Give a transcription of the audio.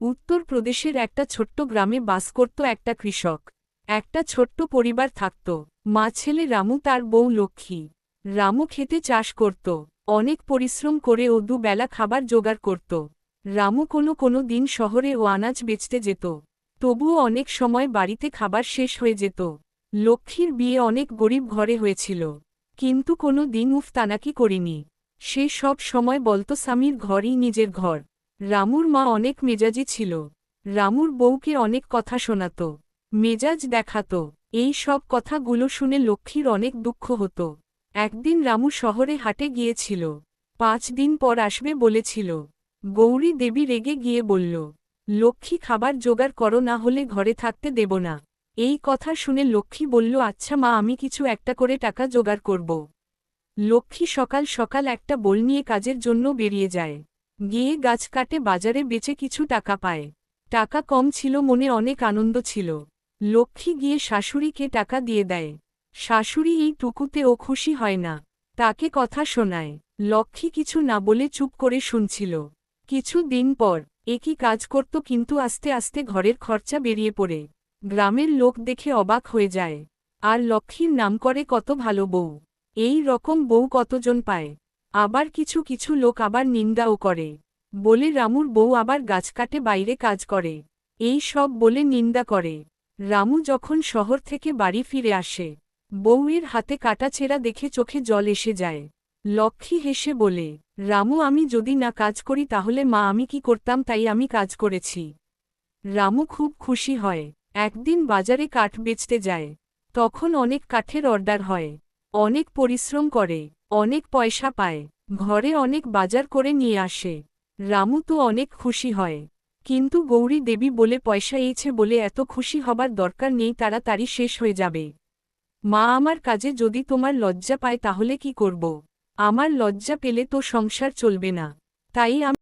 উত্তরপ্রদেশের একটা ছোট্ট গ্রামে বাস করত একটা কৃষক। একটা ছোট্ট পরিবার থাকত। মা ছেলে রামু তার বউ লক্ষ্মী। রামু খেতে চাষ করত। অনেক পরিশ্রম করে ও দুবেলা খাবার জোগাড় করত। রামু কোনো কোনো দিন শহরে ও আনাজ বেচতে যেত। তবুও অনেক সময় বাড়িতে খাবার শেষ হয়ে যেত। লক্ষ্মীর বিয়ে অনেক গরিব ঘরে হয়েছিল। কিন্তু কোনো দিন উফ তানাকি করিনি। সে সব সময় বলতো স্বামীর ঘরই নিজের ঘর। রামুর মা অনেক মেজাজি ছিল। রামুর বউকে অনেক কথা শোনাত, মেজাজ দেখাত। এই সব কথাগুলো শুনে লক্ষ্মীর অনেক দুঃখ হতো। একদিন রামু শহরে হাটে গিয়েছিল। পাঁচ দিন পর আসবে বলেছিল। গৌরী দেবী রেগে গিয়ে বলল, লক্ষ্মী খাবার জোগাড় করো, না হলে ঘরে থাকতে দেব না। এই কথা শুনে লক্ষ্মী বলল আচ্ছা মা, আমি কিছু একটা করে টাকা জোগাড় করব। লক্ষ্মী সকাল সকাল একটা বল নিয়ে কাজের জন্য বেরিয়ে যায়। গিয়ে গাছ কাটে, বাজারে বেচে কিছু টাকা পায়। টাকা কম ছিল, মনে অনেক আনন্দ ছিল। লক্ষ্মী গিয়ে শাশুড়িকে টাকা দিয়ে দেয়। শাশুড়ি এই টুকুতে ও খুশি হয় না। তাকে কথা শোনায়। লক্ষ্মী কিছু না বলে চুপ করে শুনছিল। কিছু দিন পর একই কাজ করত, কিন্তু আস্তে আস্তে ঘরের খরচা বেরিয়ে পড়ে। গ্রামের লোক দেখে অবাক হয়ে যায়। আর লক্ষ্মীর নাম করে কত ভালো বউ। এই রকম বউ কতজন পায়? আবার কিছু কিছু লোক আবার নিন্দাও করে। বলে রামুর বউ আবার গাছ কাটে বাইরে কাজ করে। এই সব বলে নিন্দা করে। রামু যখন শহর থেকে বাড়ি ফিরে আসে, বউয়ের হাতে কাটাছেঁড়া দেখে চোখে জল এসে যায়। লক্ষ্মী হেসে বলে, রামু, আমি যদি না কাজ করি তাহলে মা, আমি কি করতাম? তাই আমি কাজ করেছি। রামু খুব খুশি হয়। একদিন বাজারে কাঠ বেচতে যায়। তখন অনেক কাঠের অর্ডার হয়। অনেক পরিশ্রম করে। অনেক পয়সা পায়, ঘরে অনেক বাজার করে নিয়ে আসে। রামু তো অনেক খুশি হয়। কিন্তু গৌরী দেবী বলে পয়সা এইছে বলে এত খুশি হবার দরকার নেই তারা তাড়াতাড়ি শেষ হয়ে যাবে। মা, আমার কাজে যদি তোমার লজ্জা পায় তাহলে কি করব? আমার লজ্জা পেলে তো সংসার চলবে না। তাই